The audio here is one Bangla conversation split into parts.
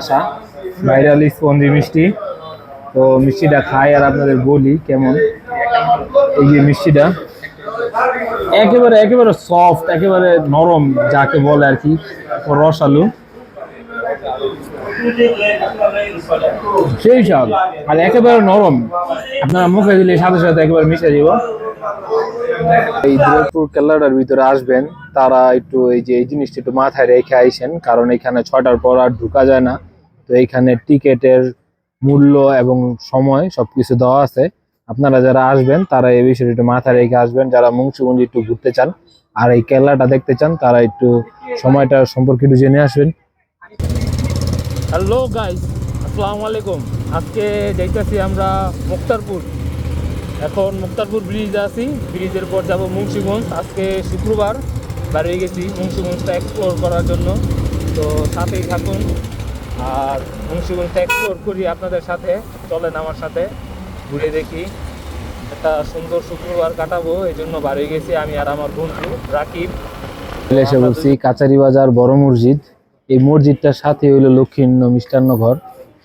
আসা ভাইরাল স্পঞ্জি মিষ্টি। তো মিষ্টিটা খাই আর আপনাদের বলি কেমন। এই যে মিষ্টিটা, একেবারে একেবারে সফট একেবারে নরম যাকে বলে আর কি রসালু সেই স্বাদ, আর একেবারে নরম। আপনারা মুখে দিলে সাথে সাথে একেবারে মিশে যাব এই দিনাজপুর কেল্লাটার ভিতরে আসবেন। তারা একটু এই যে, এই জিনিসটা একটু মাথায় রেখে আইসেন, কারণ এখানে ছয়টার পর আর ঢুকা যায় না। তো এইখানে টিকেটের মূল্য এবং সময় সবকিছু দেওয়া আছে। আপনারা যারা আসবেন, তারা এই বিষয়টা একটু মাথায় রেখে আসবেন। যারা মুন্সিগঞ্জ একটু ঘুরতে চান আর এই কেল্লাটা দেখতে চান, তারা একটু সময়টা সম্পর্কে একটু জেনে আসবেন। হ্যালো গাইস, আসসালামু আলাইকুম। আজকে যাইতেছি আমরা মুক্তারপুর। এখন মুক্তারপুর ব্রিজ আছি। ব্রিজের পর যাব মুন্সিগঞ্জ। আজকে শুক্রবার। বার হয়ে গেছি মুন্সিগঞ্জটা এক্সপ্লোর করার জন্য। তো সাথেই থাকুন। আর মুন্সিগঞ্জটা এক্সপ্লোর করি আপনাদের সাথে চলেন আমার সাথে ঘুরে দেখি। একটা সুন্দর শুক্রবার কাটাবো এই জন্য বার হয়ে গেছি আমি আর আমার বন্ধু রাকিব। এসে বলছি কাচারি বাজার বড় মসজিদ। এই মসজিদটার সাথে হইল লক্ষ্মীন্ন মিষ্টান্ন ঘর।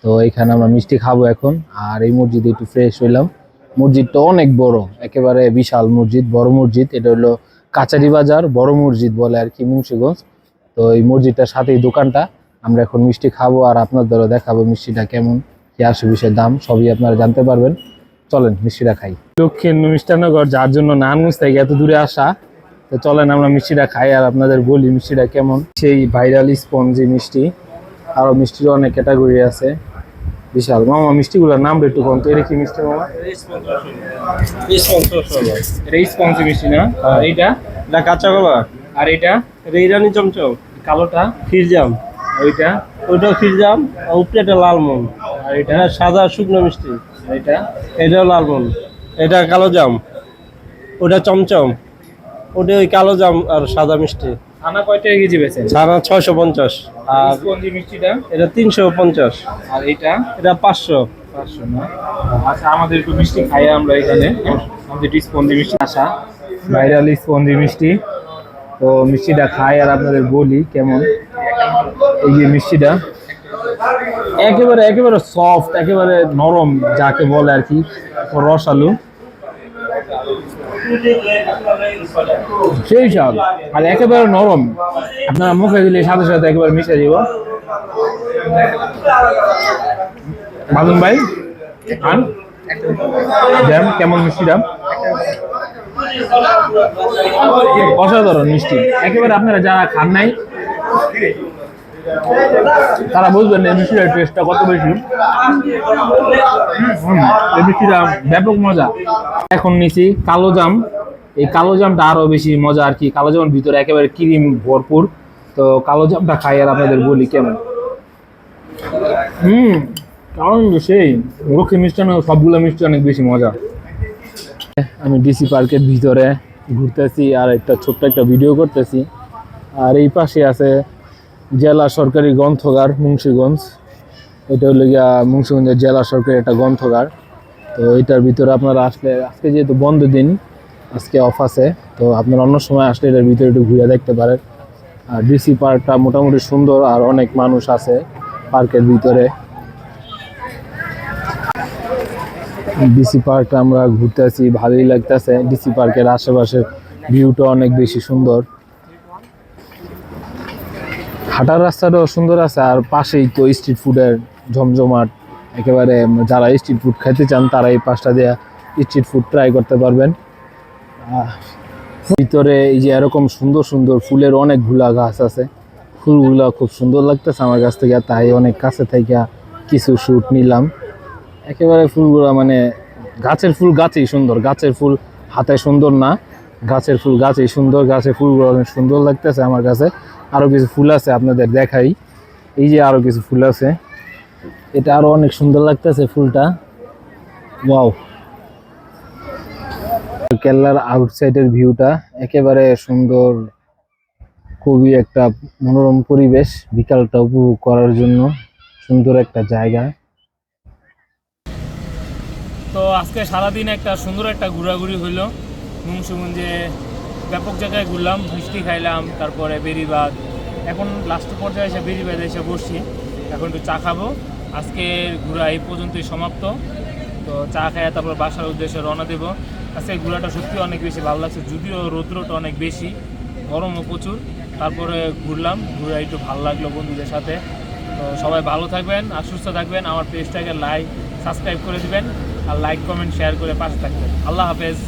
তো এখানে আমরা মিষ্টি খাব এখন আর এই মসজিদে একটু ফ্রেশ হইলাম। মসজিদটা অনেক বড় একেবারে বিশাল মসজিদ বড় মসজিদ। এটা হলো কাচারি বাজার, বড় মসজিদ বলে আর কি, মুন্সিগঞ্জ। তো এই মসজিদটার সাথেই দোকানটা। আমরা এখন মিষ্টি খাব আর আপনার আপনাদেরও দেখাবো মিষ্টিটা কেমন, কি আসে বিষয়ের দাম, সবই আপনারা জানতে পারবেন। চলেন, মিষ্টিটা খাই। লক্ষ্মীন্ন মিষ্টান্নগর, যার জন্য নানগঞ্জ থেকে এত দূরে আসা। তো চলেন, আমরা মিষ্টিটা খাই আর আপনাদের বলি মিষ্টিটা কেমন। সেই ভাইরাল স্পঞ্জি মিষ্টি। আরও মিষ্টির অনেক ক্যাটাগরি আছে। বিশাল। মামা মিষ্টিগুলোর নাম একটু কম তো এটা কি মিষ্টি মামা? এটা স্পঞ্জি মিষ্টি না? আর এইটা? এটা কাঁচা কলা আর এটা এটা ইরানি চমচম। কালোটা? খিরজাম ওইটা? ওইটাও খিরজাম আর উপরে এটা লালমন আর এটা সাদা শুকনো মিষ্টি। এটা এটাও লালমন এটা কালো জাম। ওটা চমচম। ওটা ওই কালো জাম আর সাদা মিষ্টি। আনা কয়টা কেজি বেছেন ছানা ছয়শো পঞ্চাশ। আর স্পঞ্জি মিষ্টিটা? এটা তিনশো পঞ্চাশ। আর এটা এটা পাঁচশো। পাঁচশো না? আচ্ছা আমাদের একটু মিষ্টি খাই আমরা এখানে। আমাদের একটু স্পঞ্জি মিষ্টি আসা। ভাইরাল স্পঞ্জি মিষ্টি। তো মিষ্টিটা খাই আর আপনাদের বলি কেমন। এই যে মিষ্টিটা একেবারে একেবারে সফট একেবারে নরম যাকে বলে আর কি রসালু সেই স্বাদ আর একেবারে নরম। আপনার মুখে দিলে সাথে সাথে একেবারে মিশে যাব। মালুম ভাই, খান। জ্যাম, কেমন মিষ্টি দাম? অসাধারণ মিষ্টি। একেবারে আপনারা যারা খান নাই তারা বুঝবেন এই মিষ্টিটার টেস্টটা কত বেশি। মিষ্টিটা ব্যাপক মজা। এখন নিছি কালো জাম। এই কালো জামটা আরও বেশি মজা আর কি। কালো জামের ভিতরে একেবারে ক্রিম ভরপুর। তো কালো জামটা খাই আর আপনাদের বলি কেমন। হুম, কারণ সেই লক্ষ্মী মিষ্টান সবগুলো মিষ্টি অনেক বেশি মজা। আমি ডিসি পার্কের ভিতরে ঘুরতেছি আর একটা ছোট্ট একটা ভিডিও করতেছি। আর এই পাশে আছে জেলা সরকারি গ্রন্থগার, মুন্সিগঞ্জ। এটা হলো গিয়া মুন্সিগঞ্জের জেলা সরকারি একটা গ্রন্থগার। তো এটার ভিতরে আপনারা আসলে, আজকে যেহেতু বন্ধ দিন, আজকে অফ আছে, তো আপনারা অন্য সময় আসলে এটার ভিতরে একটু ঘুরে দেখতে পারেন। আর ডিসি পার্কটা মোটামুটি সুন্দর, আর অনেক মানুষ আছে পার্কের ভিতরে। ডিসি পার্কটা আমরা ঘুরতে আছি ভালোই লাগতেছে। ডিসি পার্কের আশেপাশের ভিউটা অনেক বেশি সুন্দর। হাঁটার রাস্তাটাও সুন্দর আছে, আর পাশেই তো স্ট্রিট ফুডের জমজমাট একেবারে যারা স্ট্রিট ফুড খেতে চান, তারা এই পাশটা দিয়ে স্ট্রিট ফুড ট্রাই করতে পারবেন। ভিতরে এই যে এরকম সুন্দর সুন্দর ফুলের অনেকগুলা গাছ আছে, ফুলগুলা খুব সুন্দর লাগতেছে আমার কাছ থেকে, তাই অনেক কাছে থেকে কিছু শ্যুট নিলাম। একেবারে ফুলগুলা মানে গাছের ফুল গাছেই সুন্দর, গাছের ফুল হাতে সুন্দর না, গাছের ফুল গাছেই সুন্দর, গাছের ফুলগুলো অনেক সুন্দর লাগতেছে আমার কাছে। আরও কিছু ফুল আছে আপনাদের দেখাই। এই যে আরও কিছু ফুল আছে। এটা আরও অনেক সুন্দর লাগতেছে ফুলটা। ওয়াও। কেল্লার আউটসাইডের ভিউটা একেবারে সুন্দর, খুবই একটা মনোরম পরিবেশ বিকালটা উপভোগ করার জন্য। সুন্দর একটা জায়গা। তো আজকে সারাদিন একটা সুন্দর একটা ঘোরাঘুরি হইল মুন্সিগঞ্জে ব্যাপক জায়গায় ঘুরলাম, মিষ্টি খাইলাম, তারপরে বেরিবাদ এখন লাস্ট পর্যায়ে এসে বেরিবাদ এসে বসছি। এখন একটু চা খাব। আজকের ঘোরা এই পর্যন্তই সমাপ্ত। তো চা খাইয়া তারপর বাসার উদ্দেশ্যে রওনা দেবো। আজকে ঘোরাটা সত্যি অনেক বেশি ভালো লাগছে, যদিও রৌদ্রটা অনেক বেশি, গরমও প্রচুর। তারপরে ঘুরলাম, ঘুরে একটু ভালো লাগল বন্ধুদের সাথে। তো সবাই ভালো থাকবেন আর সুস্থ থাকবেন। আমার পেজটাকে লাইক সাবস্ক্রাইব করে দিবেন। আর লাইক কমেন্ট শেয়ার করে পাশে থাকবেন। আল্লাহ হাফেজ।